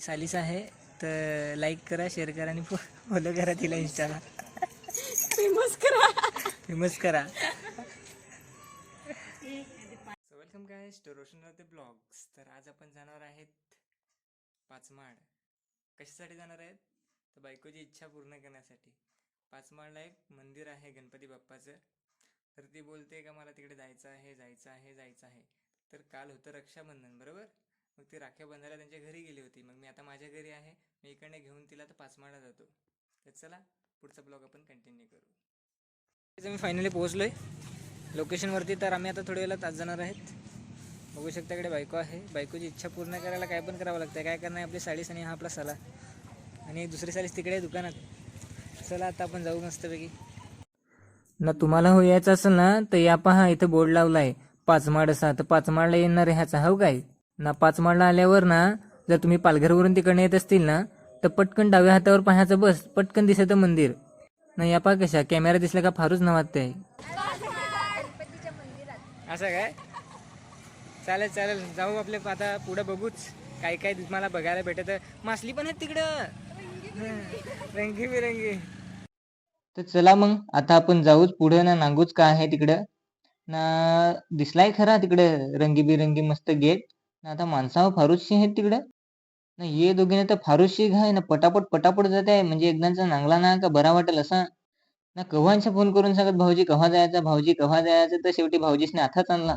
सालिस आहे तर लाईक करा शेअर करा आणि फॉलो करा तिला इंस्टाला फेमस करा. फेमस करा. वेलकम काय रोशन ते ब्लॉग्स तर आज आपण जाणार आहेत पाचमाळ कशासाठी जाणार आहेत? तर बायकोची इच्छा पूर्ण करण्यासाठी. पाचमाळला एक मंदिर आहे गणपती बाप्पाचं. तर ती बोलते का मला तिकडे जायचं आहे जायचं आहे जायचं आहे. तर काल होतं रक्षाबंधन बरोबर? मग ती राख्या बंधायला त्यांच्या घरी गेली होती. मग मी आता माझ्या घरी आहे. मी इकडनं घेऊन तिला तर पाचमाळा जातो. तर चला पुढचा ब्लॉग आपण कंटिन्यू करू. मी फायनली पोहोचलो आहे लोकेशनवरती तर आम्ही आता थोड्या वेळात आज जाणार आहेत. बघू शकता इकडे बायको आहे. बायकोची इच्छा पूर्ण करायला काय पण करावं लागतं काय करणार आपली साडीस आणि हा आपला सला. आणि दुसरी साडीस तिकडे दुकानात. चला आता आपण जाऊ मस्तपैकी. ना तुम्हाला हो यायचं असेल ना तर या पहा इथं बोर्ड लावला आहे पाचमाड असा तर पाचमाडला येणार आहे ह्याचा. हो काय ना पाचमाडला आल्यावर ना जर तुम्ही पालघरवरून तिकडनं येत असतील ना तर पटकन डाव्या हातावर पाहायचं बस पटकन दिसतं मंदिर. ना या पहा कशा कॅमेरा दिसला का फारच न वाटतंय असं काय? चालेल चालेल. जाऊ आपले आता पुढे बघूच काय काय मला बघायला भेटत. मासली पण आहेत तिकडं. रंगी बिरंगी. तर चला मग आता आपण जाऊच पुढे ना नांगूच का आहे तिकडं. ना दिसलाय खरा तिकडं रंगीबिरंगी मस्त गेट. ना आता माणसावर फारुशी आहेत तिकडं? ना ये दोघीने तर फारुशी घाय ना पटापट पटापट जात आहे. म्हणजे एकदाचा नांगला ना का बरा वाटेल असा? ना कव्हांचा फोन करून सांगत भाऊजी कव्हा जायचा? भाऊजी कव्हा जायचं? तर शेवटी भाऊजीसने आताच आणला.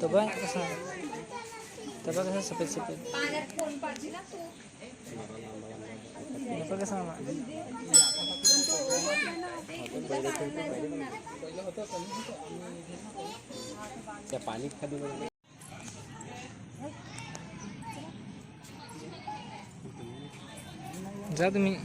तो बघ कसा तो बघ कसा सफेद सफेद. बघ कसा त्या पाणी खाली जा तुम्ही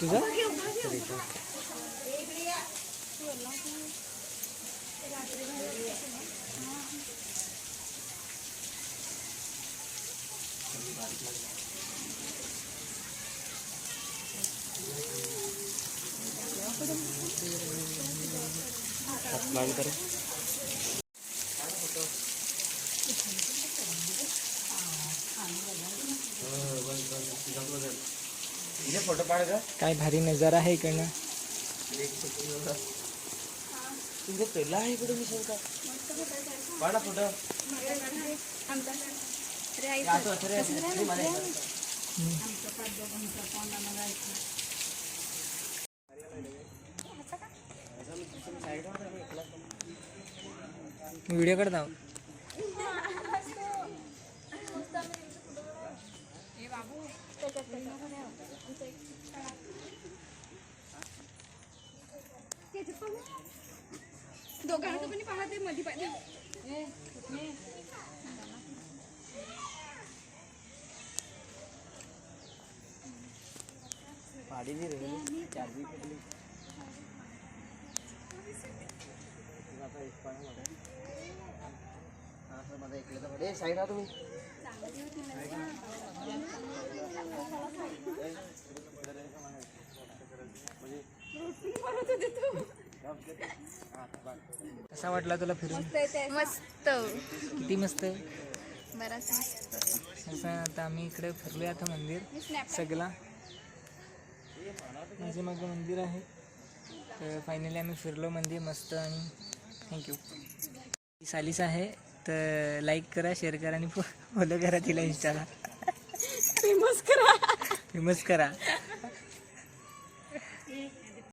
को तुझं स्नान करो फोटो पाड का काय भारी नजारा आहे इकडनं. तुझं पहिला आहे मी शंका फोटो. हे. व्हिडिओ करता दोघांना पण पाहते मध्ये पाहिजे पाडी नाही रे चार्जिंग पडली आता एक पाय मध्ये. हा, सर, माझा ऐकलं तर ए, साईड राहा तुम्ही कसा वाटला तुला फिरून? मस्त किती मस्त बराच मस्त. आता आम्ही इकडे फिरलोय आता मंदिर. सगळा. माझे मागे मंदिर आहे. तर फायनली आम्ही फिरलो मंदिर मस्त आणि थँक्यू सालीस आहे तर लाईक करा शेअर करा आणि फॉलो करा तिला इंस्टाला फेमस करा. फेमस करा.